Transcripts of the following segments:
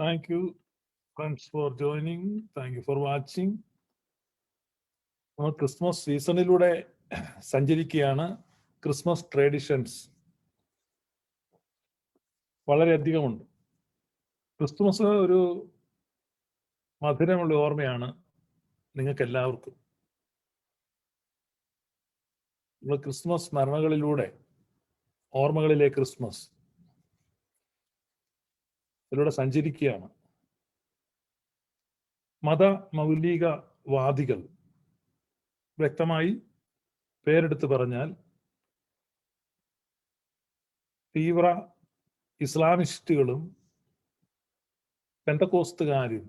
Thank you, friends, for joining. Thank you for watching. നമ്മൾ Christmas സീസണിലൂടെ സഞ്ചരിക്കുകയാണ്. Christmas traditions. വളരെയധികമുണ്ട്. Christmas ഒരു മധുരമുള്ള ഓർമ്മയാണ് നിങ്ങൾക്ക് എല്ലാവർക്കും നമ്മൾ ക്രിസ്മസ് സ്മരണകളിലൂടെ ഓർമ്മകളിലെ ക്രിസ്മസ് ഇതിലൂടെ സഞ്ചരിക്കുകയാണ്. മത മൗലികവാദികൾ വ്യക്തമായി പേരെടുത്ത് പറഞ്ഞാൽ തീവ്ര ഇസ്ലാമിസ്റ്റുകളും പെന്തക്കോസ്തുകാരും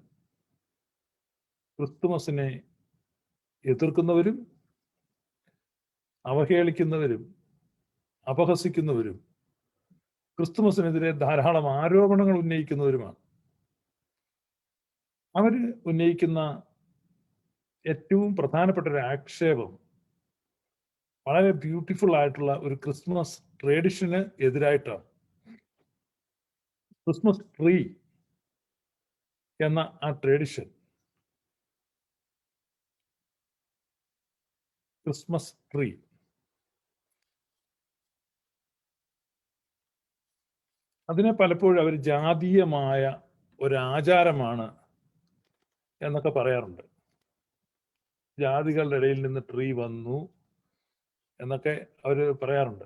ക്രിസ്തുമസിനെ എതിർക്കുന്നവരും അവഹേളിക്കുന്നവരും അപഹസിക്കുന്നവരും ക്രിസ്തുമസിനെതിരെ ധാരാളം ആരോപണങ്ങൾ ഉന്നയിക്കുന്നവരുമാണ്. അവർ ഉന്നയിക്കുന്ന ഏറ്റവും പ്രധാനപ്പെട്ട ഒരു ആക്ഷേപം വളരെ ബ്യൂട്ടിഫുൾ ആയിട്ടുള്ള ഒരു ക്രിസ്മസ് ട്രേഡിഷന് എതിരായിട്ടാണ്. ക്രിസ്മസ് ട്രീ എന്ന ആ ട്രേഡിഷൻ ക്രിസ്മസ് ട്രീ. അതിനെ പലപ്പോഴും അവർ ജാതീയമായ ഒരാചാരമാണ് എന്നൊക്കെ പറയാറുണ്ട്. ജാതികളുടെ ഇടയിൽ നിന്ന് ട്രീ വന്നു എന്നൊക്കെ അവർ പറയാറുണ്ട്.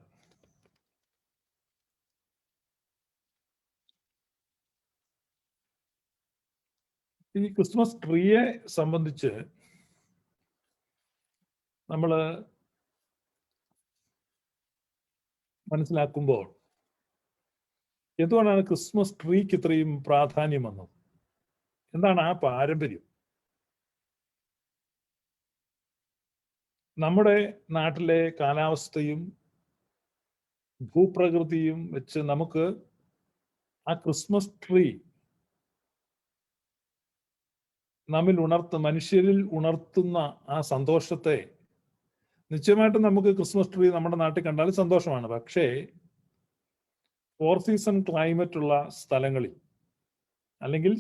ഈ ക്രിസ്മസ് ട്രീയെ സംബന്ധിച്ച് നമ്മൾ മനസ്സിലാക്കുമ്പോൾ എന്തുകൊണ്ടാണ് ക്രിസ്മസ് ട്രീക്ക് ഇത്രയും പ്രാധാന്യം വന്നത്? എന്താണ് ആ പാരമ്പര്യം? നമ്മുടെ നാട്ടിലെ കാലാവസ്ഥയും ഭൂപ്രകൃതിയും വെച്ച് നമുക്ക് ആ ക്രിസ്മസ് ട്രീ നമ്മിൽ ഉണർത്ത മനുഷ്യരിൽ ഉണർത്തുന്ന ആ സന്തോഷത്തെ നിശ്ചയമായിട്ടും നമുക്ക് ക്രിസ്മസ് ട്രീ നമ്മുടെ നാട്ടിൽ കണ്ടാൽ സന്തോഷമാണ്. പക്ഷേ ഫോർ സീസൺ ക്ലൈമറ്റ് ഉള്ള സ്ഥലങ്ങളിൽ അല്ലെങ്കിൽ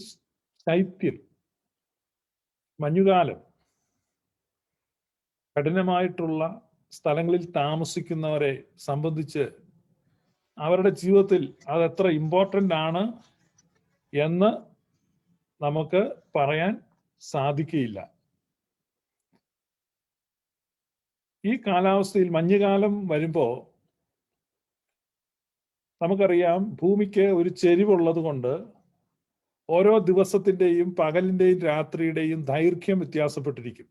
ശൈത്യം മഞ്ഞുകാലം കഠിനമായിട്ടുള്ള സ്ഥലങ്ങളിൽ താമസിക്കുന്നവരെ സംബന്ധിച്ച് അവരുടെ ജീവിതത്തിൽ അത് എത്ര ഇമ്പോർട്ടന്റ് ആണ് എന്ന് നമുക്ക് പറയാൻ സാധിക്കുകയില്ല. ഈ കാലാവസ്ഥയിൽ മഞ്ഞുകാലം വരുമ്പോൾ നമുക്കറിയാം ഭൂമിക്ക് ഒരു ചെരിവുള്ളത് കൊണ്ട് ഓരോ ദിവസത്തിന്റെയും പകലിന്റെയും രാത്രിയുടെയും ദൈർഘ്യം വ്യത്യാസപ്പെട്ടിരിക്കും.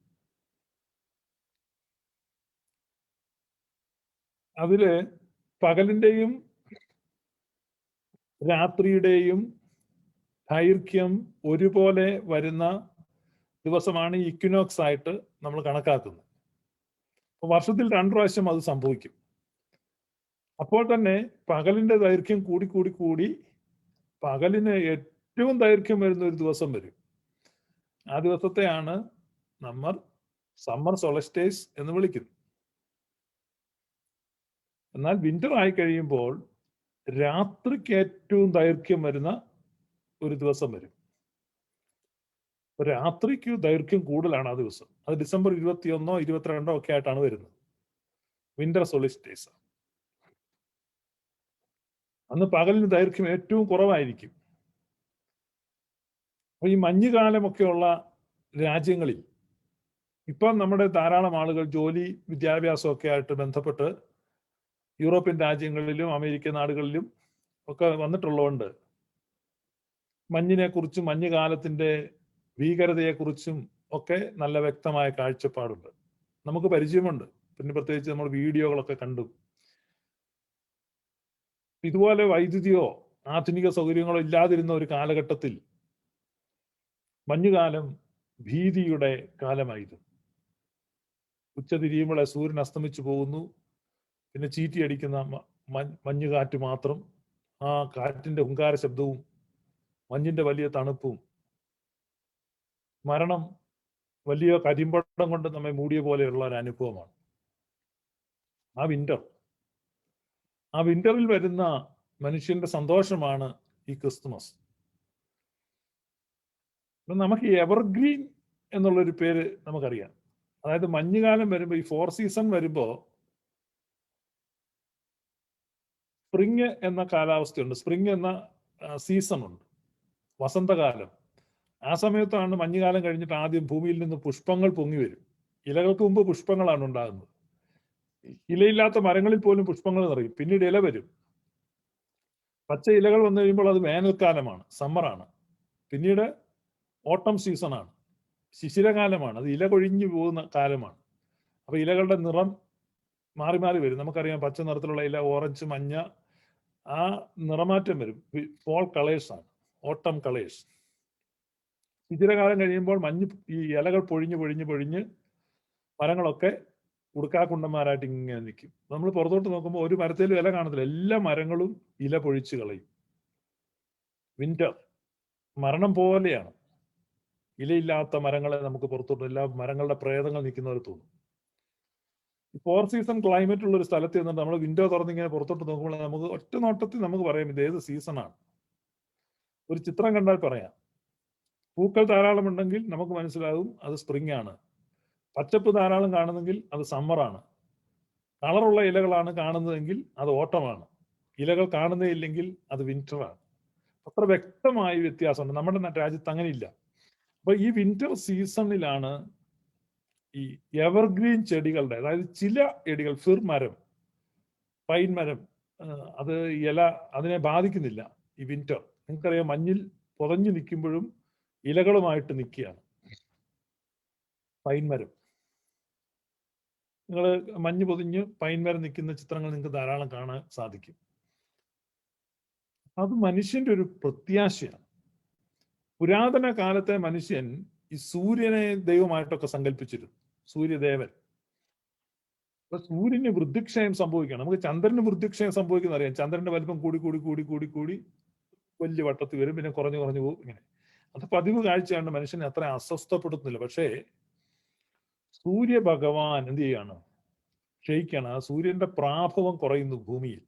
അതിൽ പകലിന്റെയും രാത്രിയുടെയും ദൈർഘ്യം ഒരുപോലെ വരുന്ന ദിവസമാണ് ഇക്വിനോക്സ് ആയിട്ട് നമ്മൾ കണക്കാക്കുന്നത്. വർഷത്തിൽ രണ്ടു പ്രാവശ്യം അത് സംഭവിക്കും. അപ്പോൾ തന്നെ പകലിന്റെ ദൈർഘ്യം കൂടി കൂടി കൂടി പകലിന് ഏറ്റവും ദൈർഘ്യം വരുന്ന ഒരു ദിവസം വരും. ആ ദിവസത്തെയാണ് നമ്മൾ സമ്മർ സൊളസ്റ്റേസ് എന്ന് വിളിക്കുന്നത്. എന്നാൽ വിന്റർ ആയി കഴിയുമ്പോൾ രാത്രിക്ക് ഏറ്റവും ദൈർഘ്യം വരുന്ന ഒരു ദിവസം വരും. രാത്രിക്ക് ദൈർഘ്യം കൂടുതലാണ് ആ ദിവസം. അത് ഡിസംബർ ഇരുപത്തിയൊന്നോ ഇരുപത്തിരണ്ടോ ഒക്കെ ആയിട്ടാണ് വരുന്നത്. വിന്റർ സൊളിസ്റ്റേസ് അന്ന് പകലിന് ദൈർഘ്യം ഏറ്റവും കുറവായിരിക്കും. അപ്പൊ ഈ മഞ്ഞുകാലമൊക്കെയുള്ള രാജ്യങ്ങളിൽ ഇപ്പം നമ്മുടെ ധാരാളം ആളുകൾ ജോലി വിദ്യാഭ്യാസം ഒക്കെ ആയിട്ട് ബന്ധപ്പെട്ട് യൂറോപ്യൻ രാജ്യങ്ങളിലും അമേരിക്കൻ നാടുകളിലും ഒക്കെ വന്നിട്ടുള്ളതുകൊണ്ട് മഞ്ഞിനെ കുറിച്ചും മഞ്ഞുകാലത്തിന്റെ ഭീകരതയെക്കുറിച്ചും ഒക്കെ നല്ല വ്യക്തമായ കാഴ്ചപ്പാടുണ്ട്. നമുക്ക് പരിചയമുണ്ട്. പിന്നെ പ്രത്യേകിച്ച് നമ്മൾ വീഡിയോകളൊക്കെ കണ്ടു. ഇതുപോലെ വൈദ്യുതിയോ ആധുനിക സൗകര്യങ്ങളോ ഇല്ലാതിരുന്ന ഒരു കാലഘട്ടത്തിൽ മഞ്ഞുകാലം ഭീതിയുടെ കാലമായിരുന്നു. ഉച്ചതിരിയുമ്പോഴെ സൂര്യൻ അസ്തമിച്ചു പോകുന്നു. പിന്നെ ചീറ്റിയടിക്കുന്ന മഞ്ഞുകാറ്റ് മാത്രം. ആ കാറ്റിന്റെ ഹുങ്കാര ശബ്ദവും മഞ്ഞിന്റെ വലിയ തണുപ്പും. മരണം വലിയ കരിമ്പടം കൊണ്ട് നമ്മെ മൂടിയ പോലെയുള്ള ഒരു അനുഭവമാണ്. ആ വിന്റർ ആ വിന്ററിൽ വരുന്ന മനുഷ്യന്റെ സന്തോഷമാണ് ഈ ക്രിസ്തുമസ്. നമുക്ക് എവർഗ്രീൻ എന്നുള്ളൊരു പേര് നമുക്കറിയാം. അതായത് മഞ്ഞുകാലം വരുമ്പോൾ ഈ ഫോർ സീസൺ വരുമ്പോ സ്പ്രിങ് എന്ന കാലാവസ്ഥയുണ്ട്. സ്പ്രിങ് എന്ന സീസൺ ഉണ്ട്. വസന്തകാലം. ആ സമയത്താണ് മഞ്ഞുകാലം കഴിഞ്ഞിട്ട് ആദ്യം ഭൂമിയിൽ നിന്ന് പുഷ്പങ്ങൾ പൊങ്ങി വരും. ഇലകൾക്ക് മുമ്പ് പുഷ്പങ്ങളാണ് ഉണ്ടാകുന്നത്. ഇലയില്ലാത്ത മരങ്ങളിൽ പോലും പുഷ്പങ്ങൾ നിറയും. പിന്നീട് ഇല വരും. പച്ച ഇലകൾ വന്നു കഴിയുമ്പോൾ അത് വേനൽക്കാലമാണ് സമ്മറാണ്. പിന്നീട് ഓട്ടം സീസണാണ്. ശിശിരകാലമാണ്. അത് ഇല കൊഴിഞ്ഞു പോകുന്ന കാലമാണ്. അപ്പൊ ഇലകളുടെ നിറം മാറി മാറി വരും. നമുക്കറിയാം പച്ച നിറത്തിലുള്ള ഇല ഓറഞ്ച് മഞ്ഞ ആ നിറമാറ്റം വരും. ഫോൾ കളേഴ്സ് ആണ്. ഓട്ടം കളേഴ്സ് ശിശിരകാലം കഴിയുമ്പോൾ മഞ്ഞ് ഈ ഇലകൾ പൊഴിഞ്ഞ് പൊഴിഞ്ഞ് പൊഴിഞ്ഞ് മരങ്ങളൊക്കെ ഉടുക്കാക്കുണ്ടന്മാരായിട്ട് ഇങ്ങനെ നിൽക്കും നമ്മൾ പുറത്തോട്ട് നോക്കുമ്പോൾ ഒരു മരത്തിലും ഇല കാണത്തില്ല. എല്ലാ മരങ്ങളും ഇല പൊഴിച്ച് കളയും. വിന്റർ മരണം പോലെയാണ്. ഇലയില്ലാത്ത മരങ്ങളെ നമുക്ക് പുറത്തോട്ട് എല്ലാ മരങ്ങളുടെ പ്രേതങ്ങൾ നിൽക്കുന്നവർ തോന്നും. ഫോർ സീസൺ ക്ലൈമറ്റ് ഉള്ള ഒരു സ്ഥലത്ത് നിന്നിട്ട് നമ്മൾ വിൻഡോ തുറന്ന് ഇങ്ങനെ പുറത്തോട്ട് നോക്കുമ്പോൾ നമുക്ക് ഒറ്റ നോട്ടത്തിൽ നമുക്ക് പറയാം ഇത് ഏത് സീസണാണ് ഒരു ചിത്രം കണ്ടാൽ പറയാം. പൂക്കൾ ധാരാളം ഉണ്ടെങ്കിൽ നമുക്ക് മനസ്സിലാകും അത് സ്പ്രിംഗ് ആണ്. പച്ചപ്പ് ധാരാളം കാണുന്നെങ്കിൽ അത് സമ്മറാണ് കളറുള്ള ഇലകളാണ് കാണുന്നതെങ്കിൽ അത് ഓട്ടമാണ് ഇലകൾ കാണുന്നേ ഇല്ലെങ്കിൽ അത് വിന്ററാണ് അത്ര വ്യക്തമായ വ്യത്യാസമുണ്ട്. നമ്മുടെ രാജ്യത്ത് അങ്ങനെ ഇല്ല അപ്പൊ ഈ വിന്റർ സീസണിലാണ് ഈ എവർഗ്രീൻ ചെടികളുടെ അതായത് ചില ചെടികൾ ഫിർ മരം പൈൻ മരം അത് ഇല അതിനെ ബാധിക്കുന്നില്ല ഈ വിന്റർ നിങ്ങൾക്കറിയാം മഞ്ഞിൽ പുതഞ്ഞു നിൽക്കുമ്പോഴും ഇലകളുമായിട്ട് നിൽക്കുകയാണ്. പൈൻ മരം. നിങ്ങൾ മഞ്ഞ് പൊതിഞ്ഞ് പൈൻ വരെ നിൽക്കുന്ന ചിത്രങ്ങൾ നിങ്ങൾക്ക് ധാരാളം കാണാൻ സാധിക്കും. അത് മനുഷ്യന്റെ ഒരു പ്രത്യാശയാണ്. പുരാതന കാലത്തെ മനുഷ്യൻ ഈ സൂര്യനെ ദൈവമായിട്ടൊക്കെ സങ്കല്പിച്ചിരുന്നു. സൂര്യദേവൻ. അപ്പൊ സൂര്യന് വൃദ്ധിക്ഷയം സംഭവിക്കണം. നമുക്ക് ചന്ദ്രന് വൃദ്ധിക്ഷയം സംഭവിക്കുന്ന അറിയാം. ചന്ദ്രന്റെ വലിപ്പം കൂടി കൂടി കൂടി കൂടി കൂടി വലിയ വട്ടത്തിൽ വരും. പിന്നെ കുറഞ്ഞു കുറഞ്ഞു പോകും. ഇങ്ങനെ. അത് പതിവ് കാഴ്ചയാണ് മനുഷ്യനെ അത്ര അസ്വസ്ഥപ്പെടുത്തുന്നില്ല. പക്ഷേ സൂര്യ ഭഗവാൻ എന്ത് ചെയ്യാണ്? ക്ഷയിക്കാണ്. ആ സൂര്യന്റെ പ്രാഭവം കുറയുന്നു ഭൂമിയിൽ.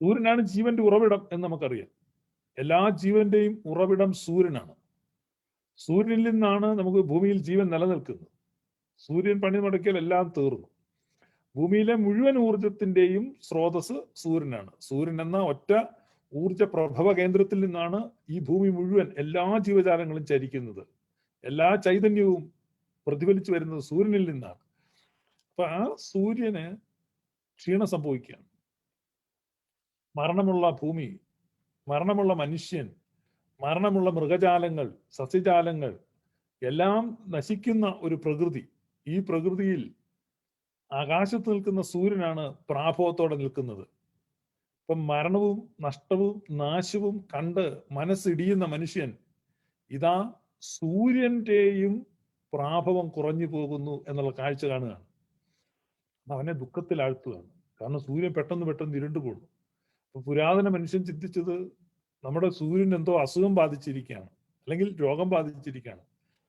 സൂര്യനാണ് ജീവന്റെ ഉറവിടം എന്ന് നമുക്കറിയാം. എല്ലാ ജീവന്റെയും ഉറവിടം സൂര്യനാണ്. സൂര്യനിൽ നിന്നാണ് നമുക്ക് ഭൂമിയിൽ ജീവൻ നിലനിൽക്കുന്നത്. സൂര്യൻ പണി മുടക്കിയാൽ എല്ലാം തീർന്നു. ഭൂമിയിലെ മുഴുവൻ ഊർജത്തിന്റെയും സ്രോതസ് സൂര്യനാണ്. സൂര്യൻ എന്ന ഒറ്റ ഊർജ പ്രഭവ കേന്ദ്രത്തിൽ നിന്നാണ് ഈ ഭൂമി മുഴുവൻ എല്ലാ ജീവജാലങ്ങളും ചരിക്കുന്നത് എല്ലാ ചൈതന്യവും പ്രതിഫലിച്ചു വരുന്നത് സൂര്യനിൽ നിന്നാണ്. അപ്പൊ ആ സൂര്യന് ക്ഷീണം സംഭവിക്കുകയാണ്. മരണമുള്ള ഭൂമി മരണമുള്ള മനുഷ്യൻ മരണമുള്ള മൃഗജാലങ്ങൾ സസ്യജാലങ്ങൾ എല്ലാം നശിക്കുന്ന ഒരു പ്രകൃതി. ഈ പ്രകൃതിയിൽ ആകാശത്ത് നിൽക്കുന്ന സൂര്യനാണ് പ്രാഭവത്തോടെ നിൽക്കുന്നത്. ഇപ്പം മരണവും നഷ്ടവും നാശവും കണ്ട് മനസ്സിടിയുന്ന മനുഷ്യൻ ഇതാ സൂര്യന്റെയും പ്രാഭവം കുറഞ്ഞു പോകുന്നു എന്നുള്ള കാഴ്ച കാണുകയാണ്. അവനെ ദുഃഖത്തിൽ ആഴ്ത്തുകയാണ് കാരണം സൂര്യൻ പെട്ടെന്ന് പെട്ടെന്ന് ഇരുണ്ടു പോകുന്നു. അപ്പൊ പുരാതന മനുഷ്യൻ ചിന്തിച്ചത് നമ്മുടെ സൂര്യൻ എന്തോ അസുഖം ബാധിച്ചിരിക്കുകയാണ്. അല്ലെങ്കിൽ രോഗം ബാധിച്ചിരിക്കുകയാണ്.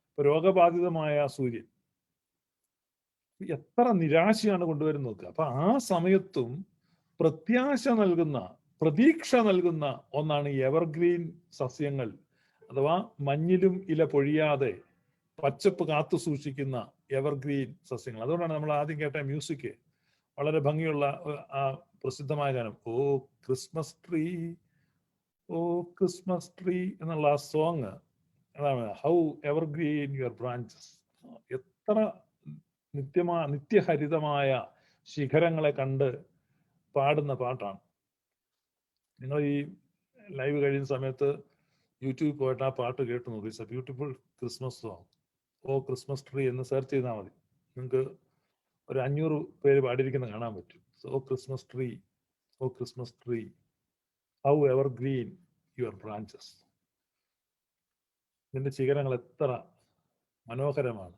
അപ്പൊ രോഗബാധിതമായ സൂര്യൻ എത്ര നിരാശയാണ് കൊണ്ടുവരുന്നത് അപ്പൊ ആ സമയത്തും പ്രത്യാശ നൽകുന്ന പ്രതീക്ഷ നൽകുന്ന ഒന്നാണ് എവർഗ്രീൻ സസ്യങ്ങൾ. അഥവാ മഞ്ഞിലും ഇല പൊഴിയാതെ പച്ചപ്പ് കാത്തു സൂക്ഷിക്കുന്ന എവർഗ്രീൻ സസ്യങ്ങൾ. അതുകൊണ്ടാണ് നമ്മൾ ആദ്യം കേട്ട മ്യൂസിക് വളരെ ഭംഗിയുള്ള ആ പ്രസിദ്ധമായ ഗാനം. ഓ ക്രിസ്മസ് ട്രീ ഓ ക്രിസ്മസ് ട്രീ എന്നുള്ള ആ സോങ് അതാണ് ഹൗ എവർഗ്രീൻ യുവർ ബ്രാഞ്ചസ് എത്ര നിത്യമാ നിത്യഹരിതമായ ശിഖരങ്ങളെ കണ്ട് പാടുന്ന പാട്ടാണ്. നിങ്ങൾ ഈ ലൈവ് കഴിയുന്ന സമയത്ത് യൂട്യൂബിൽ പോയിട്ട് ആ പാട്ട് കേട്ടു നോക്കി. It's a beautiful Christmas song oh Christmas tree എന്ന് സെർച്ച് ചെയ്താൽ മതി. നിങ്ങൾക്ക് ഒരു അഞ്ഞൂറ് പേര് പാടിയിരിക്കുന്ന കാണാൻ പറ്റും. ഓ Christmas tree oh Christmas tree how evergreen your branches നിന്റെ ശിഖരങ്ങൾ എത്ര മനോഹരമാണ്.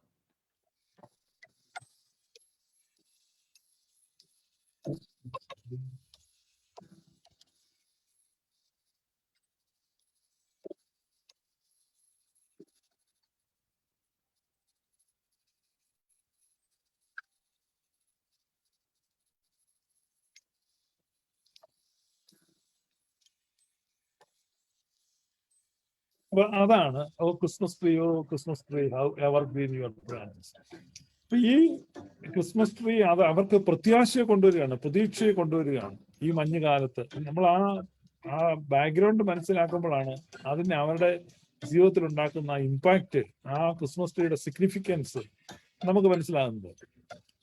Thank you. അപ്പൊ അതാണ്. Christmas tree oh Christmas tree how evergreen your brands. അപ്പൊ ഈ ക്രിസ്മസ് ട്രീ അത് അവർക്ക് പ്രത്യാശയെ കൊണ്ടുവരികയാണ് പ്രതീക്ഷയെ കൊണ്ടുവരികയാണ് ഈ മഞ്ഞുകാലത്ത് നമ്മൾ ആ ആ ബാക്ക്ഗ്രൗണ്ട് മനസ്സിലാക്കുമ്പോഴാണ് അതിന് അവരുടെ ജീവിതത്തിൽ ഉണ്ടാക്കുന്ന ഇമ്പാക്റ്റ് ആ ക്രിസ്മസ് ട്രീയുടെ സിഗ്നിഫിക്കൻസ് നമുക്ക് മനസ്സിലാകുന്നത്.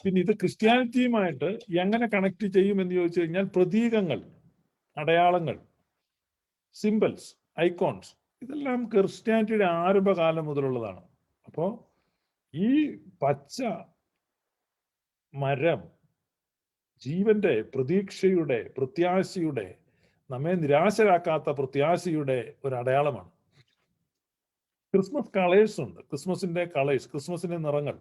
പിന്നെ ഇത് ക്രിസ്ത്യാനിറ്റിയുമായിട്ട് എങ്ങനെ കണക്ട് ചെയ്യും എന്ന് ചോദിച്ചു കഴിഞ്ഞാൽ പ്രതീകങ്ങൾ അടയാളങ്ങൾ സിമ്പിൾസ് ഐക്കോൺസ് ഇതെല്ലാം ക്രിസ്ത്യാനിറ്റിയുടെ ആരംഭകാലം മുതലുള്ളതാണ്. അപ്പോൾ ഈ പച്ച മരം ജീവന്റെ പ്രതീക്ഷയുടെ പ്രത്യാശയുടെ നമ്മെ നിരാശരാക്കാത്ത പ്രത്യാശയുടെ ഒരു അടയാളമാണ്. ക്രിസ്മസ് കളേഴ്സ് ഉണ്ട്. ക്രിസ്മസിന്റെ കളേഴ്സ് ക്രിസ്മസിന്റെ നിറങ്ങൾ.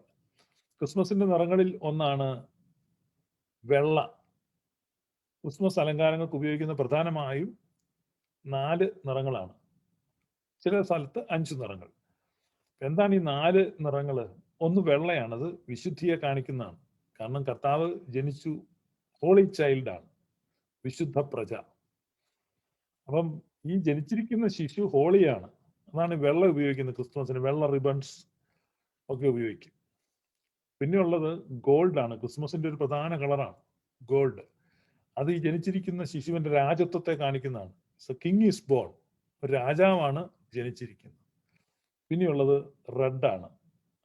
ക്രിസ്മസിന്റെ നിറങ്ങളിൽ ഒന്നാണ് വെള്ള. ക്രിസ്മസ് അലങ്കാരങ്ങൾക്ക് ഉപയോഗിക്കുന്ന പ്രധാനമായും നാല് നിറങ്ങളാണ്. ചില സ്ഥലത്ത് അഞ്ച് നിറങ്ങൾ. എന്താണ് ഈ നാല് നിറങ്ങൾ ഒന്ന് വെള്ളയാണത് വിശുദ്ധിയെ കാണിക്കുന്നതാണ്. കാരണം കർത്താവ് ജനിച്ചു ഹോളി ചൈൽഡാണ് വിശുദ്ധ പ്രജ. അപ്പം ഈ ജനിച്ചിരിക്കുന്ന ശിശു ഹോളിയാണ് അതാണ് വെള്ള ഉപയോഗിക്കുന്നത് ക്രിസ്മസിന് വെള്ള റിബൺസ് ഒക്കെ ഉപയോഗിക്കും. പിന്നെ ഉള്ളത് ഗോൾഡ് ആണ്. ക്രിസ്മസിന്റെ ഒരു പ്രധാന കളറാണ് ഗോൾഡ് അത് ഈ ജനിച്ചിരിക്കുന്ന ശിശുവിന്റെ രാജത്വത്തെ കാണിക്കുന്നതാണ്. കിങ് ഈസ് ബോൺ ഒരു രാജാവാണ് ജനിച്ചിരിക്കുന്നത് പിന്നെയുള്ളത് റെഡാണ്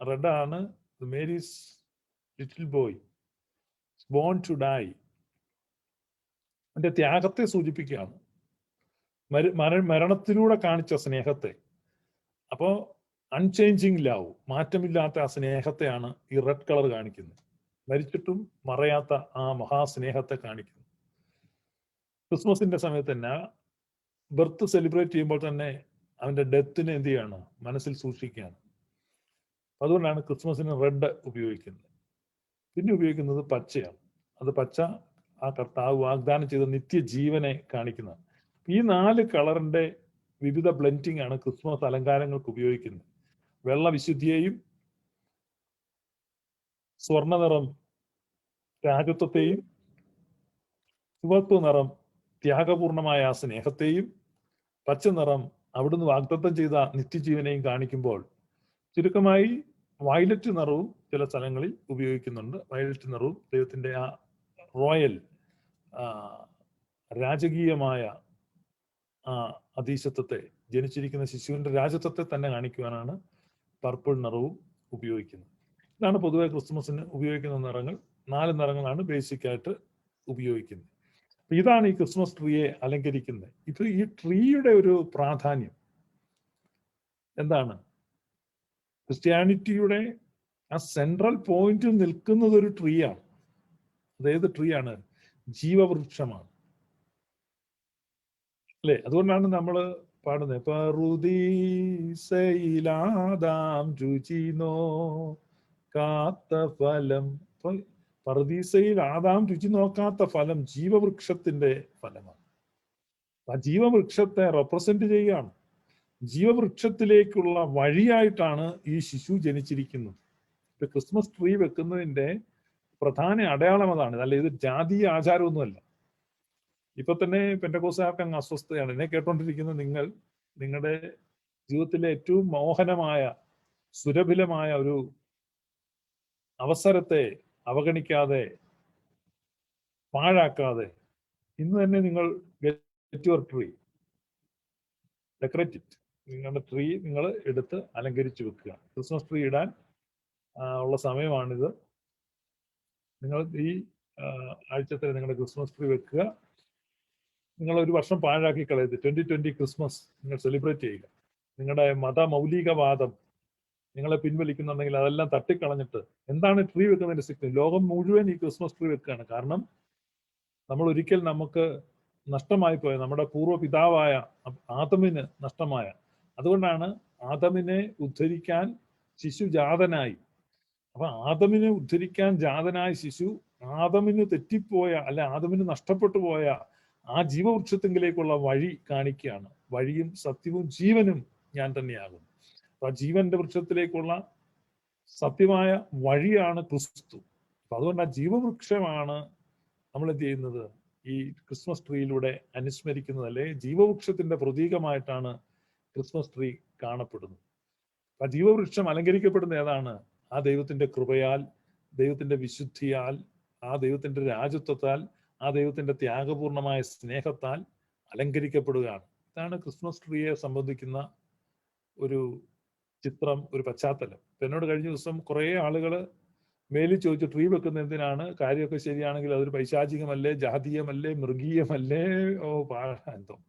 റെഡാണ് Mary's little boy born to die അതിന്റെ ത്യാഗത്തെ സൂചിപ്പിക്കുകയാണ്. മര- മര- മരണത്തിലൂടെ കാണിച്ച സ്നേഹത്തെ. അപ്പോൾ അൺചേഞ്ചിങ് ലവ് മാറ്റമില്ലാത്ത ആ സ്നേഹത്തെയാണ് ഈ റെഡ് കളർ കാണിക്കുന്നത്. മരിച്ചിട്ടും മറയാത്ത ആ മഹാസ്നേഹത്തെ കാണിക്കുന്നു. ക്രിസ്മസിന്റെ സമയത്ത് തന്നെ ബർത്ത് സെലിബ്രേറ്റ് ചെയ്യുമ്പോൾ തന്നെ അവന്റെ ഡെത്തിന് എന്ത് ചെയ്യാണ്? മനസ്സിൽ സൂക്ഷിക്കുകയാണ് അതുകൊണ്ടാണ് ക്രിസ്മസിന് റെഡ് ഉപയോഗിക്കുന്നത്. പിന്നെ ഉപയോഗിക്കുന്നത് പച്ചയാണ്. അത് പച്ച ആ കർത്താവ് വാഗ്ദാനം ചെയ്ത നിത്യജീവനെ കാണിക്കുന്നതാണ് ഈ നാല് കളറിന്റെ വിവിധ ബ്ലെൻഡിങ് ആണ് ക്രിസ്മസ് അലങ്കാരങ്ങൾക്ക് ഉപയോഗിക്കുന്നത്. വെള്ള വിശുദ്ധിയെയും സ്വർണ നിറം രാജത്വത്തെയും ചുവപ്പ് നിറം ത്യാഗപൂർണമായ ആ സ്നേഹത്തെയും പച്ച നിറം അവിടുന്ന് വാഗ്ദത്തം ചെയ്ത നിത്യജീവനെയും കാണിക്കുമ്പോൾ ചുരുക്കമായി വയലറ്റ് നിറവും ചില സ്ഥലങ്ങളിൽ ഉപയോഗിക്കുന്നുണ്ട്. വയലറ്റ് നിറവും ദൈവത്തിന്റെ ആ റോയൽ രാജകീയമായ ആ അതീശത്വത്തെ ജനിച്ചിരിക്കുന്ന ശിശുവിന്റെ രാജത്വത്തെ തന്നെ കാണിക്കുവാനാണ് പർപ്പിൾ നിറവും ഉപയോഗിക്കുന്നത്. ഇതാണ് പൊതുവെ ക്രിസ്മസിന് ഉപയോഗിക്കുന്ന നിറങ്ങൾ. നാല് നിറങ്ങളാണ് ബേസിക്കായിട്ട് ഉപയോഗിക്കുന്നത്. ഇതാണ് ഈ ക്രിസ്മസ് ട്രീയെ അലങ്കരിക്കുന്നത്. ഇത് ഈ ട്രീയുടെ ഒരു പ്രാധാന്യം. എന്താണ്? ക്രിസ്ത്യാനിറ്റിയുടെ ആ സെൻട്രൽ പോയിന്റിൽ നിൽക്കുന്നത് ഒരു ട്രീ ആണ് അതേത് ട്രീ ആണ് ജീവവൃക്ഷമാണ്. അല്ലേ? അതുകൊണ്ടാണ് നമ്മൾ പാടുന്നത്. പറുദീസയിലാദാം രുചിനോ കാത്ത ഫലം അപ്പൊ പറുദീസയിൽ ആദാം രുചി നോക്കാത്ത ഫലം ജീവവൃക്ഷത്തിന്റെ ഫലമാണ്. ആ ജീവവൃക്ഷത്തെ റെപ്രസെന്റ് ചെയ്യുകയാണ്. ജീവവൃക്ഷത്തിലേക്കുള്ള വഴിയായിട്ടാണ് ഈ ശിശു ജനിച്ചിരിക്കുന്നത്. ഇപ്പൊ ക്രിസ്മസ് ട്രീ വെക്കുന്നതിന്റെ പ്രധാന അടയാളം അതാണ്. അല്ല ഇത് ജാതീയ ആചാരമൊന്നുമല്ല. ഇപ്പൊ തന്നെ പെൻഡകോസാർക്ക് അങ്ങ് അസ്വസ്ഥയാണ്. എന്നെ കേട്ടോണ്ടിരിക്കുന്ന നിങ്ങൾ നിങ്ങളുടെ ജീവിതത്തിലെ ഏറ്റവും മോഹനമായ സുരഭിലമായ ഒരു അവസരത്തെ അവഗണിക്കാതെ പാഴാക്കാതെ ഇന്ന് തന്നെ നിങ്ങൾ get your tree decorate it നിങ്ങളുടെ ട്രീ നിങ്ങൾ എടുത്ത് അലങ്കരിച്ച് വെക്കുക. ക്രിസ്മസ് ട്രീ ഇടാൻ ഉള്ള സമയമാണിത്. നിങ്ങൾ ഈ ആഴ്ചത്തിൽ നിങ്ങളുടെ ക്രിസ്മസ് ട്രീ വെക്കുക. നിങ്ങൾ ഒരു വർഷം പാഴാക്കി കളയരുത്. ട്വന്റി ട്വന്റി ക്രിസ്മസ് നിങ്ങൾ സെലിബ്രേറ്റ് ചെയ്യുക. നിങ്ങളുടെ മത മൗലികവാദം നിങ്ങളെ പിൻവലിക്കുന്നുണ്ടെങ്കിൽ അതെല്ലാം തട്ടിക്കളഞ്ഞിട്ട് എന്താണ് ട്രീ വെക്കുന്നതിന്റെ സിഗ്നൽ ലോകം മുഴുവൻ ഈ ക്രിസ്മസ് ട്രീ വെക്കുകയാണ്. കാരണം നമ്മൾ ഒരിക്കൽ നമുക്ക് നഷ്ടമായി പോയ നമ്മുടെ പൂർവ പിതാവായ ആദമിന് നഷ്ടമായ. അതുകൊണ്ടാണ് ആദമിനെ ഉദ്ധരിക്കാൻ ശിശു ജാതനായി. അപ്പൊ ആദമിനെ ഉദ്ധരിക്കാൻ ജാതനായ ശിശു ആദമിന് തെറ്റിപ്പോയ അല്ല ആദമിന് നഷ്ടപ്പെട്ടു പോയ ആ ജീവവൃക്ഷത്തെങ്കിലേക്കുള്ള വഴി കാണിക്കുകയാണ്. വഴിയും സത്യവും ജീവനും ഞാൻ തന്നെയാകും അപ്പൊ ആ ജീവന്റെ വൃക്ഷത്തിലേക്കുള്ള സത്യമായ വഴിയാണ് ക്രിസ്തു. അപ്പൊ അതുകൊണ്ട് ആ ജീവവൃക്ഷമാണ് നമ്മൾ എന്ത് ചെയ്യുന്നത്? ഈ ക്രിസ്മസ് ട്രീയിലൂടെ അനുസ്മരിക്കുന്നത് അല്ലെ? ജീവവൃക്ഷത്തിന്റെ പ്രതീകമായിട്ടാണ് ക്രിസ്മസ് ട്രീ കാണപ്പെടുന്നത്. ആ ജീവവൃക്ഷം അലങ്കരിക്കപ്പെടുന്ന ഏതാണ്? ആ ദൈവത്തിന്റെ കൃപയാൽ ദൈവത്തിന്റെ വിശുദ്ധിയാൽ ആ ദൈവത്തിന്റെ രാജ്യത്വത്താൽ ആ ദൈവത്തിന്റെ ത്യാഗപൂർണമായ സ്നേഹത്താൽ അലങ്കരിക്കപ്പെടുകയാണ്. ഇതാണ് ക്രിസ്മസ് ട്രീയെ സംബന്ധിക്കുന്ന ഒരു ചിത്രം ഒരു പശ്ചാത്തലം. എന്നോട് കഴിഞ്ഞ ദിവസം കുറേ ആളുകൾ മേലിൽ ചോദിച്ചു ട്രീ വെക്കുന്ന എന്തിനാണ്? കാര്യമൊക്കെ ശരിയാണെങ്കിൽ അതൊരു പൈശാചികമല്ലേ ജാതീയമല്ലേ മൃഗീയമല്ലേ? ഓ പാ അപ്പോൾ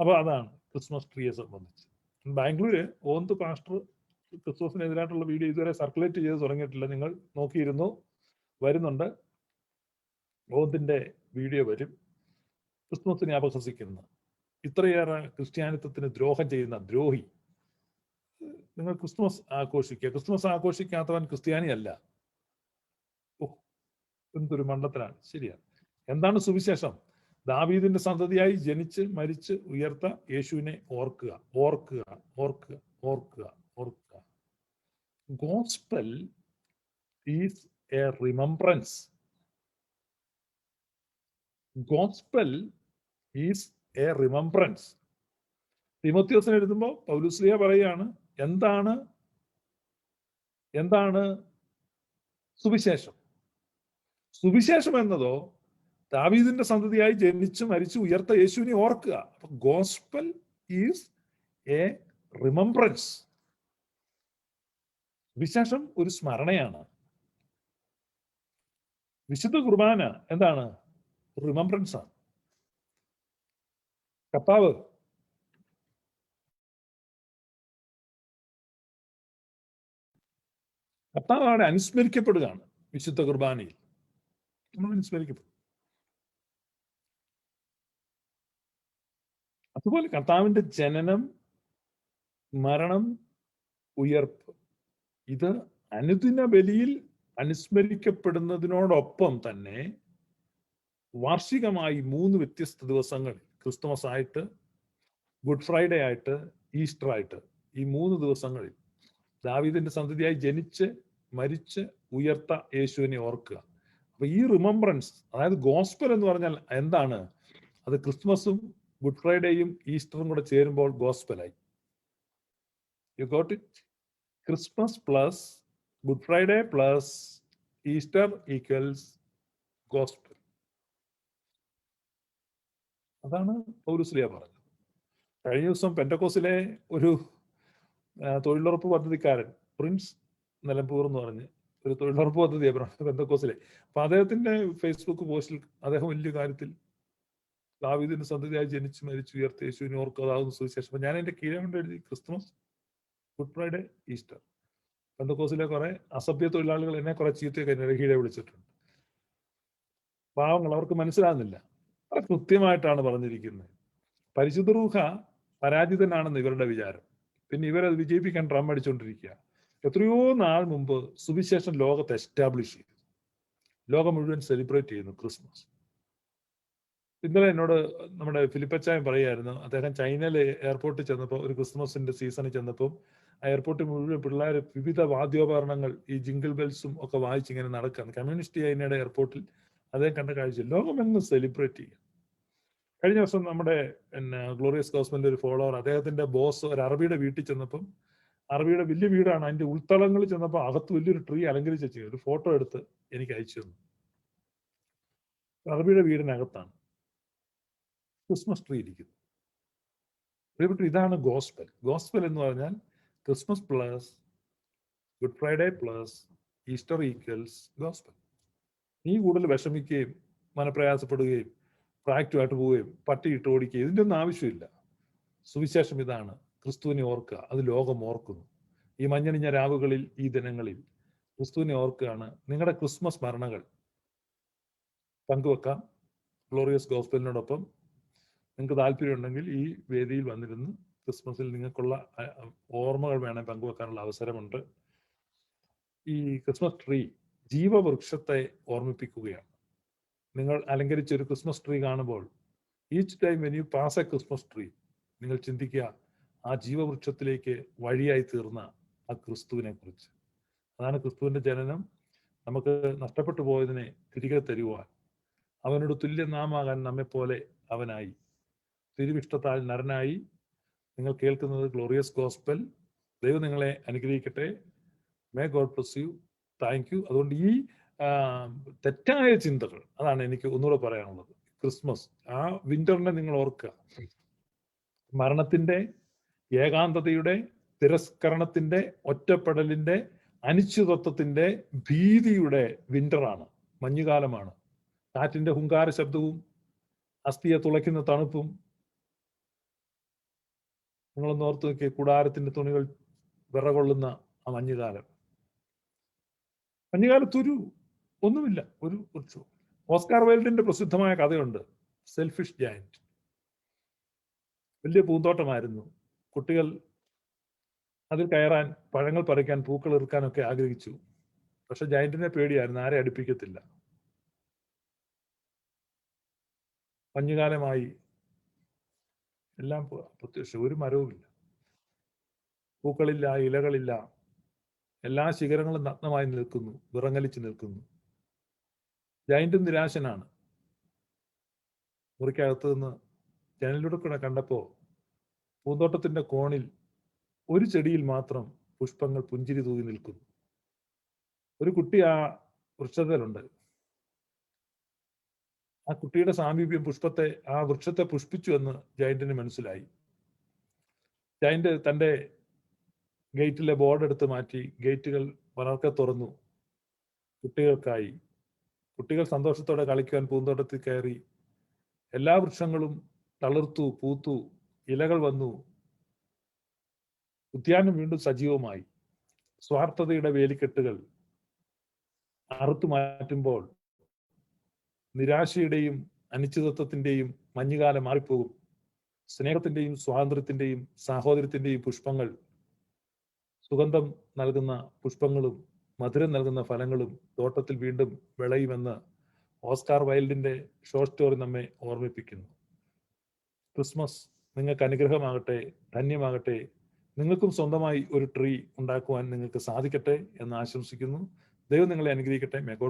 അപ്പൊ അതാണ് ക്രിസ്മസ് ട്രീയെ സംബന്ധിച്ച്. ബാംഗ്ലൂര് ഓന്ത് പാസ്റ്റർ ക്രിസ്മസിനെതിരായിട്ടുള്ള വീഡിയോ ഇതുവരെ സർക്കുലേറ്റ് ചെയ്ത് തുടങ്ങിയിട്ടില്ല. നിങ്ങൾ നോക്കിയിരുന്നു വരുന്നുണ്ട്. ഓന്തിന്റെ വീഡിയോ വരും. ക്രിസ്മസിനെ അപഹസിക്കുന്ന ഇത്രയേറെ ക്രിസ്ത്യാനിത്വത്തിന് ദ്രോഹം ചെയ്യുന്ന ദ്രോഹി നിങ്ങൾ ക്രിസ്മസ് ആഘോഷിക്കുക. ക്രിസ്മസ് ആഘോഷിക്കാത്തവൻ ക്രിസ്ത്യാനിയല്ല ഓ എന്തൊരു മണ്ഡലത്തിലാണ്. ശരിയാണ്. എന്താണ് സുവിശേഷം? ദാവീദിന്റെ സന്തതിയായി ജനിച്ച് മരിച്ച് ഉയർത്ത യേശുവിനെ ഓർക്കുക. ഓർക്കുക ഓർക്കുക ഓർക്കുക ഓർക്കുക. Gospel is a remembrance. Gospel is a remembrance. തിമോത്യോസിന് എഴുതുമ്പോൾ പൗലുസ്ലിയ പറയുകയാണ് എന്താണ്? എന്താണ് സുവിശേഷം? സുവിശേഷം എന്നതോ ദാവീദിന്റെ സന്തതിയായി ജനിച്ചു മരിച്ചു ഉയർത്ത യേശുവിനെ ഓർക്കുക. അപ്പൊ ഗോസ്പൽ ഈസ് എ റിമംബ്രൻസ്. വിശേഷം ഒരു സ്മരണയാണ്. വിശുദ്ധ കുർബാന എന്താണ്? റിമംബ്രൻസ് ആണ് കർത്താവ് കർത്താവ് അവിടെ അനുസ്മരിക്കപ്പെടുകയാണ് വിശുദ്ധ കുർബാനയിൽ. നമ്മൾ അനുസ്മരിക്കപ്പെടും. അതുപോലെ കർത്താവിന്റെ ജനനം മരണം ഉയർപ്പ് ഇത് അനുദിന ബലിയിൽ അനുസ്മരിക്കപ്പെടുന്നതിനോടൊപ്പം തന്നെ വാർഷികമായി മൂന്ന് വ്യത്യസ്ത ദിവസങ്ങൾ ക്രിസ്തുമസ് ആയിട്ട് ഗുഡ് ഫ്രൈഡേ ആയിട്ട് ഈസ്റ്റർ ആയിട്ട് ഈ മൂന്ന് ദിവസങ്ങളിൽ ദാവീദിന്റെ സന്തതിയായി ജനിച്ച് മരിച്ച് ഉയർത്ത യേശുവിനെ ഓർക്കുക. അപ്പൊ ഈ റിമംബ്രൻസ് അതായത് ഗോസ്പൽ എന്ന് പറഞ്ഞാൽ എന്താണ്? അത് ക്രിസ്മസും ഗുഡ് ഫ്രൈഡേയും ഈസ്റ്ററും കൂടെ ചേരുമ്പോൾ ഗോസ്പലായി you got it Christmas plus Good Friday plus Easter equals gospel അതാണ് പൗരുസ്ലിയ പറഞ്ഞത്. കഴിഞ്ഞ ദിവസം പെന്റക്കോസിലെ ഒരു തൊഴിലുറപ്പ് പദ്ധതിക്കാരൻ പ്രിൻസ് നിലമ്പൂർ എന്ന് പറഞ്ഞ് ഒരു തൊഴിലുറപ്പ് പദ്ധതി ബന്ധക്കോസിലെ അപ്പൊ അദ്ദേഹത്തിന്റെ ഫേസ്ബുക്ക് പോസ്റ്റിൽ അദ്ദേഹം വലിയ കാര്യത്തിൽ ദാവീദിന്റെ സന്തതിയായി ജനിച്ചു മരിച്ചു ഉയർത്തി യേശുവിനെ അതാകുന്ന സുവിശേഷം. അപ്പൊ ഞാൻ എന്റെ കീഴെ കൊണ്ട് എഴുതി ക്രിസ്മസ് ഗുഡ് ഫ്രൈഡേ ഈസ്റ്റർ. ബന്ധക്കോസിലെ കുറെ അസഭ്യ തൊഴിലാളികൾ എന്നെ കുറെ ചീത്തയൊക്കെ എന്നെ കീഴെ വിളിച്ചിട്ടുണ്ട്. പാവങ്ങൾ അവർക്ക് മനസ്സിലാകുന്നില്ല. അത്ര കൃത്യമായിട്ടാണ് പറഞ്ഞിരിക്കുന്നത്. പരിശുദ്ധ റൂഹ പരാജിതനാണെന്ന് ഇവരുടെ വിചാരം. പിന്നെ ഇവരത് വിജയിപ്പിക്കാൻ ഡ്രം അടിച്ചുകൊണ്ടിരിക്കുക എത്രയോ നാൾ മുമ്പ് സുവിശേഷം ലോകത്തെ എസ്റ്റാബ്ലിഷ് ചെയ്തു. ലോകം മുഴുവൻ സെലിബ്രേറ്റ് ചെയ്യുന്നു ക്രിസ്മസ്. ഇന്നലെ എന്നോട് നമ്മുടെ ഫിലിപ്പച്ചായം പറയായിരുന്നു അദ്ദേഹം ചൈനയിലെ എയർപോർട്ടിൽ ചെന്നപ്പോൾ ഒരു ക്രിസ്മസിന്റെ സീസണിൽ ചെന്നപ്പോൾ ആ എയർപോർട്ടിൽ മുഴുവൻ പിള്ളേർ വിവിധ വാദ്യോപകരണങ്ങൾ ഈ ജിങ്കിൾ ബെൽസും ഒക്കെ വായിച്ച് ഇങ്ങനെ നടക്കുകയാണ് കമ്മ്യൂണിസ്റ്റ് ചൈനയുടെ എയർപോർട്ടിൽ അദ്ദേഹം കണ്ട കാഴ്ച ലോകമെങ്ങും സെലിബ്രേറ്റ് ചെയ്യും. കഴിഞ്ഞ ദിവസം നമ്മുടെ പിന്നെ ഗ്ലോറിയസ് ഗോസ്മെന്റ് ഒരു ഫോളോവർ അദ്ദേഹത്തിന്റെ ബോസ് ഒരു അറബിയുടെ വീട്ടിൽ ചെന്നപ്പം അറബിയുടെ വലിയ വീടാണ്. അതിന്റെ ഉൾത്തളങ്ങളിൽ ചെന്നപ്പോൾ അകത്ത് വലിയൊരു ട്രീ അലങ്കരിച്ച് ഒരു ഫോട്ടോ എടുത്ത് എനിക്ക് അയച്ചു തന്നു. അറബിയുടെ വീടിനകത്താണ്. ക്രിസ്മസ് ട്രീ ഇരിക്കുന്നു. പ്രിയപ്പെട്ട ഇതാണ് ഗോസ്പൽ ഗോസ്പൽ എന്ന് പറഞ്ഞാൽ Christmas plus Good Friday plus Easter equals gospel നീ കൂടുതൽ വിഷമിക്കുകയും മനപ്രയാസപ്പെടുകയും പ്രാക്റ്റുമായിട്ട് പോവുകയും പട്ടിയിട്ട് ഓടിക്കുകയും ഇതിന്റെ ഒന്നും ആവശ്യമില്ല. സുവിശേഷം ഇതാണ്. ക്രിസ്തുവിനെ ഓർക്കുക അത് ലോകം ഓർക്കുന്നു. ഈ മഞ്ഞണിഞ്ഞ രാവുകളിൽ ഈ ദിനങ്ങളിൽ ക്രിസ്തുവിനെ ഓർക്കുകയാണ്. നിങ്ങളുടെ ക്രിസ്മസ് സ്മരണകൾ പങ്കുവെക്കാം. ഗ്ലോറിയസ് ഗോസ്പലിനോടൊപ്പം നിങ്ങൾക്ക് താല്പര്യമുണ്ടെങ്കിൽ ഈ വേദിയിൽ വന്നിരുന്ന് ക്രിസ്മസിൽ നിങ്ങൾക്കുള്ള ഓർമ്മകൾ വേണം പങ്കുവെക്കാനുള്ള അവസരമുണ്ട്. ഈ ക്രിസ്മസ് ട്രീ ജീവവൃക്ഷത്തെ ഓർമ്മിപ്പിക്കുകയാണ്. നിങ്ങൾ അലങ്കരിച്ച ഒരു ക്രിസ്മസ് ട്രീ കാണുമ്പോൾ each time when you pass a Christmas tree നിങ്ങൾ ചിന്തിക്കുക ആ ജീവവൃക്ഷത്തിലേക്ക് വഴിയായി തീർന്ന ആ ക്രിസ്തുവിനെ കുറിച്ച് അതാണ് ക്രിസ്തുവിന്റെ ജനനം. നമുക്ക് നഷ്ടപ്പെട്ടു പോയതിനെ തിരികെ തരുവാൻ. അവനോട് തുല്യ നാമാകാൻ നമ്മെപ്പോലെ അവനായി. തിരുവിഷ്ടത്താൽ നരനായി. നിങ്ങൾ കേൾക്കുന്നത് ഗ്ലോറിയസ് ഗോസ്പൽ ദൈവം നിങ്ങളെ അനുഗ്രഹിക്കട്ടെ. May God bless you thank you അതുകൊണ്ട് ഈ തെറ്റായ ചിന്തകൾ അതാണ് എനിക്ക് ഒന്നുകൂടെ പറയാനുള്ളത്. ക്രിസ്മസ് ആ വിന്ററിനെ നിങ്ങൾ ഓർക്കുക. മരണത്തിന്റെ ഏകാന്തതയുടെ തിരസ്കരണത്തിന്റെ ഒറ്റപ്പെടലിന്റെ അനിശ്ചിതത്വത്തിന്റെ ഭീതിയുടെ വിന്ററാണ് മഞ്ഞുകാലമാണ്. കാറ്റിന്റെ ഹുങ്കാര ശബ്ദവും അസ്ഥിയെ തുളയ്ക്കുന്ന തണുപ്പും. നിങ്ങളൊന്ന് ഓർത്ത് നോക്കിയ കൂടാരത്തിന്റെ തുണികൾ വിറകൊള്ളുന്ന ആ മഞ്ഞുകാലം. മഞ്ഞുകാലത്തൊരു ഒന്നുമില്ല ഒരു വൃക്ഷവും ഓസ്കാർ വൈൽഡിന്റെ പ്രസിദ്ധമായ കഥയുണ്ട് സെൽഫിഷ് ജയന്റ് വലിയ പൂന്തോട്ടമായിരുന്നു. കുട്ടികൾ അതിൽ കയറാൻ പഴങ്ങൾ പറിക്കാൻ പൂക്കൾ ഇറുക്കാനൊക്കെ ആഗ്രഹിച്ചു. പക്ഷെ ജയന്റിനെ പേടിയായിരുന്നു ആരെ അടുപ്പിക്കത്തില്ല. മഞ്ഞുകാലമായി എല്ലാം പ്രത്യക്ഷ ഒരു മരവുമില്ല പൂക്കളില്ല ഇലകളില്ല. എല്ലാ ശിഖരങ്ങളും നഗ്നമായി നിൽക്കുന്നു വിറങ്ങലിച്ച് നിൽക്കുന്നു. ജയന്റും നിരാശനാണ്. മുറിക്കകത്ത് നിന്ന് ജനലിലൂടെ കൂടെ കണ്ടപ്പോ പൂന്തോട്ടത്തിന്റെ കോണിൽ ഒരു ചെടിയിൽ മാത്രം പുഷ്പങ്ങൾ പുഞ്ചിരി തൂകി നിൽക്കുന്നു. ഒരു കുട്ടി ആ വൃക്ഷത്തിലുണ്ട്. ആ കുട്ടിയുടെ സാമീപ്യം പുഷ്പത്തെ ആ വൃക്ഷത്തെ പുഷ്പിച്ചു എന്ന് ജയന്റിന് മനസ്സിലായി. ജയന്റ് തന്റെ ഗേറ്റിലെ ബോർഡ് എടുത്ത് മാറ്റി ഗേറ്റുകൾ വളർക്കെ തുറന്നു. കുട്ടികൾക്കായി. കുട്ടികൾ സന്തോഷത്തോടെ കളിക്കുവാൻ പൂന്തോട്ടത്തിൽ കയറി. എല്ലാ വൃക്ഷങ്ങളും തളിർത്തു പൂത്തു. ഇലകൾ വന്നു. ഉദ്യാനം വീണ്ടും സജീവമായി. സ്വാർത്ഥതയുടെ വേലിക്കെട്ടുകൾ അറുത്തു മാറ്റുമ്പോൾ നിരാശയുടെയും അനിശ്ചിതത്വത്തിന്റെയും മഞ്ഞുകാലം മാറിപ്പോകും. സ്നേഹത്തിന്റെയും സ്വാതന്ത്ര്യത്തിന്റെയും സാഹോദര്യത്തിന്റെയും പുഷ്പങ്ങൾ സുഗന്ധം നൽകുന്ന പുഷ്പങ്ങളും മധുരം നൽകുന്ന ഫലങ്ങളും തോട്ടത്തിൽ വീണ്ടും വിളയുമെന്ന് ഓസ്കാർ വൈൽഡിന്റെ ഷോർട്ട് സ്റ്റോറി നമ്മെ ഓർമ്മിപ്പിക്കുന്നു. ക്രിസ്മസ് നിങ്ങൾക്ക് അനുഗ്രഹമാകട്ടെ ധന്യമാകട്ടെ. നിങ്ങൾക്കും സ്വന്തമായി ഒരു ട്രീ ഉണ്ടാക്കുവാൻ നിങ്ങൾക്ക് സാധിക്കട്ടെ എന്ന് ആശംസിക്കുന്നു. ദൈവം നിങ്ങളെ അനുഗ്രഹിക്കട്ടെ. മേ